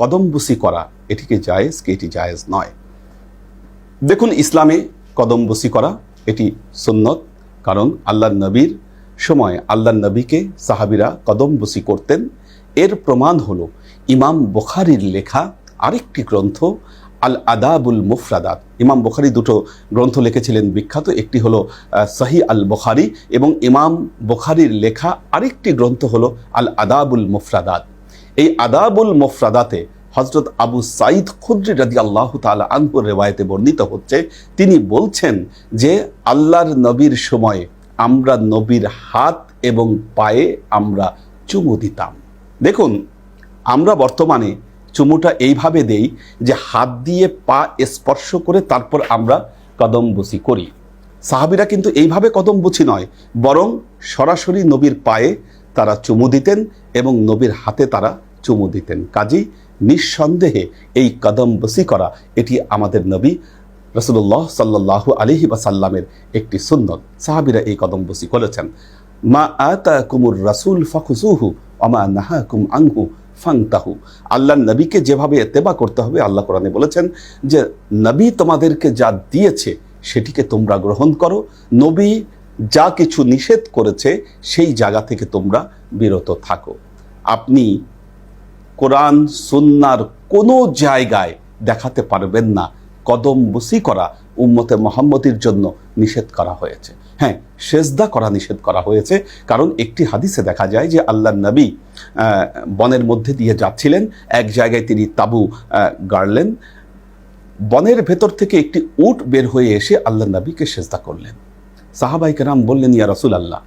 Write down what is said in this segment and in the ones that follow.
কদমবুসি করা, এটিকে জায়েজ কি, এটি জায়েজ নয়। দেখুন, ইসলামে কদমবুসি করা, এটি সুন্নত, কারণ আল্লাহ নবীর সময় আল্লাহ নবীকে সাহাবিরা কদমবুসি করতেন। এর প্রমাণ হলো, ইমাম বুখারির লেখা আরেকটি গ্রন্থ আল আদাবুল মুফরাদাত। ইমাম বুখারি দুটো গ্রন্থ লিখেছিলেন বিখ্যাত, একটি হলো সহি আল বুখারি এবং ইমাম বুখারির লেখা আরেকটি গ্রন্থ হলো আল আদাবুল মুফরাদাত। এই আদাবুল মুফরাদাতে হজরত আবু সাইদ খুদ্রি রাজি আল্লাহ তালা আনহুর রেওয়ায়তে বর্ণিত হচ্ছে, তিনি বলছেন যে আল্লাহর নবীর সময় আমরা নবীর হাত এবং পায়ে আমরা চুমু দিতাম। দেখুন, আমরা বর্তমানে চুমুটা এইভাবে দেই যে হাত দিয়ে পা স্পর্শ করে তারপর আমরা কদমবুসি করি। সাহাবিরা কিন্তু এইভাবে কদমবুচি নয়, বরং সরাসরি নবীর পায়ে তারা চুমু দিতেন এবং নবীর হাতে তারা চুমু দিতেন। কাজী, নিঃসন্দেহে এই কদমবসি করা এটি আমাদের নবী রসুল্লাহ সাল্লাহ আলহি বাসাল্লামের একটি সুন্নত। সাহাবিরা এই কদমবসি করেছেন। মা আতা কুমুর রাসুল ফখুসুহু অমা নাহা কুম আংহু ফাংতাহু আল্লাহ নবীকে যেভাবে এতেবা করতে হবে, আল্লাহ কোরআনে বলেছেন যে, নবী তোমাদেরকে যা দিয়েছে সেটিকে তোমরা গ্রহণ করো। নবী যা কিছু নিষেধ করেছে, সেই জায়গা থেকে তোমরা বিরত থাকো। আপনি কোরআন, সুন্নার কোনো জায়গায় দেখাতে পারবেন না, কদম বসি করা উম্মতে মোহাম্মতির জন্য নিষেধ করা হয়েছে। হ্যাঁ সেজদা করা নিষেধ করা হয়েছে, কারণ একটি হাদিসে দেখা যায় যে আল্লাহ নবী বনের মধ্যে দিয়ে যাচ্ছিলেন, এক জায়গায় তিনি তাবু গাড়লেন। বনের ভেতর থেকে একটি উট বের হয়ে এসে আল্লাহ নবীকে সেজদা করলেন। সাহাবাই কেরাম বললেন, ইয়া রাসুল আল্লাহ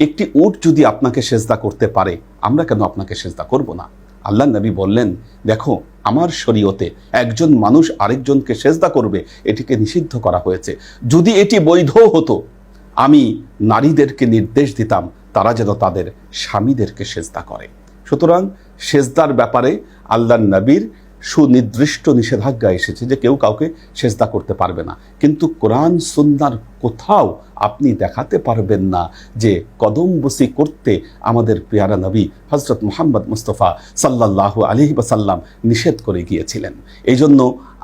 একটি উট যদি আপনাকে সেজদা করতে পারে, আমরা কেন আপনাকে সেজদা করব না? আল্লাহ নবী বললেন, দেখো, আমার শরীয়তে একজন মানুষ আরেকজনকে সেজদা করবে, এটিকে নিষিদ্ধ করা হয়েছে। যদি এটি বৈধ হতো, আমি নারীদেরকে নির্দেশ দিতাম, তারা যেন তাদের স্বামীদেরকে সেজদা করে। সুতরাং সেজদার ব্যাপারে আল্লাহ নবীর সুনির্দিষ্ট নিষেধাজ্ঞা এসেছে যে কেউ কাউকে সেজদা করতে পারবে না। কিন্তু কোরআন, সুন্নার কোথাও আপনি দেখাতে পারবেন না যে কদমবসি করতে আমাদের পেয়ারা নবী হজরত মোহাম্মদ মুস্তফা সাল্লাল্লাহু আলহি বাসাল্লাম নিষেধ করে গিয়েছিলেন। এই জন্য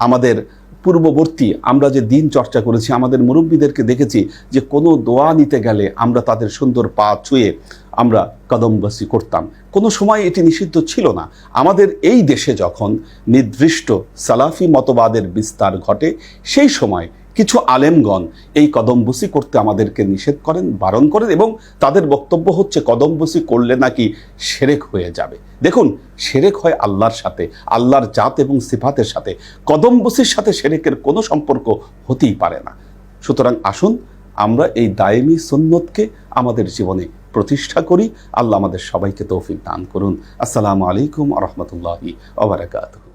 আমাদের পূর্ববর্তী আমরা যে দিন চর্চা করেছি, আমাদের মুরব্বীদেরকে দেখেছি যে কোনো দোয়া নিতে গেলে আমরা তাদের সুন্দর পা ছুঁয়ে আমরা কদমবাসী করতাম। কোনো সময় এটি নিষিদ্ধ ছিল না। আমাদের এই দেশে যখন নির্দিষ্ট সালাফি মতবাদের বিস্তার ঘটে, সেই সময় কিছু আলেমগণ এই কদমবসি করতে আমাদেরকে নিষেধ করেন, বারণ করেন এবং তাদের বক্তব্য হচ্ছে, কদমবসি করলে নাকি সেরেক হয়ে যাবে। দেখুন, সেরেক হয় আল্লাহর সাথে, আল্লাহর জাত এবং সিফাতের সাথে। কদমবসির সাথে সেরেকের কোনো সম্পর্ক হতেই পারে না। সুতরাং আসুন, আমরা এই দায়েমি সুন্নতকে আমাদের জীবনে প্রতিষ্ঠা করি। আল্লাহ আমাদের সবাইকে তৌফিক দান করুন। আসসালামু আলাইকুম রহমতুল্লাহি ওবরাকাতুহ